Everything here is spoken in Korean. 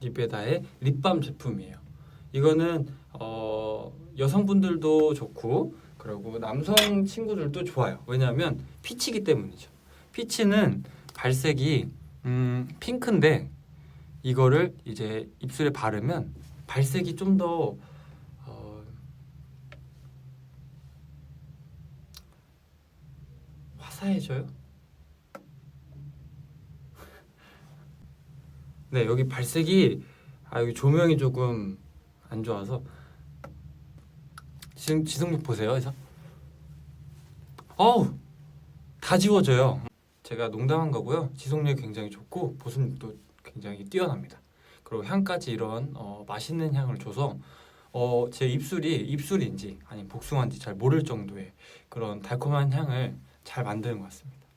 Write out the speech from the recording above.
리베다의 립밤 제품이에요. 이거는 어, 여성분들도 좋고 그리고 남성 친구들도 좋아요. 왜냐하면 피치기 때문이죠. 피치는 발색이 음, 핑크인데 이거를 이제 입술에 바르면 발색이 좀더 어, 화사해져요. 네 여기 발색이 아 여기 조명이 조금 안 좋아서 지금 지성님 보세요. 그래서 어우 다 지워져요. 제가 농담한 거고요. 지속력이 굉장히 좋고 보습력도 굉장히 뛰어납니다. 그리고 향까지 이런 어, 맛있는 향을 줘서 어, 제 입술이 입술인지 아니 복숭아인지 잘 모를 정도의 그런 달콤한 향을 잘 만드는 것 같습니다.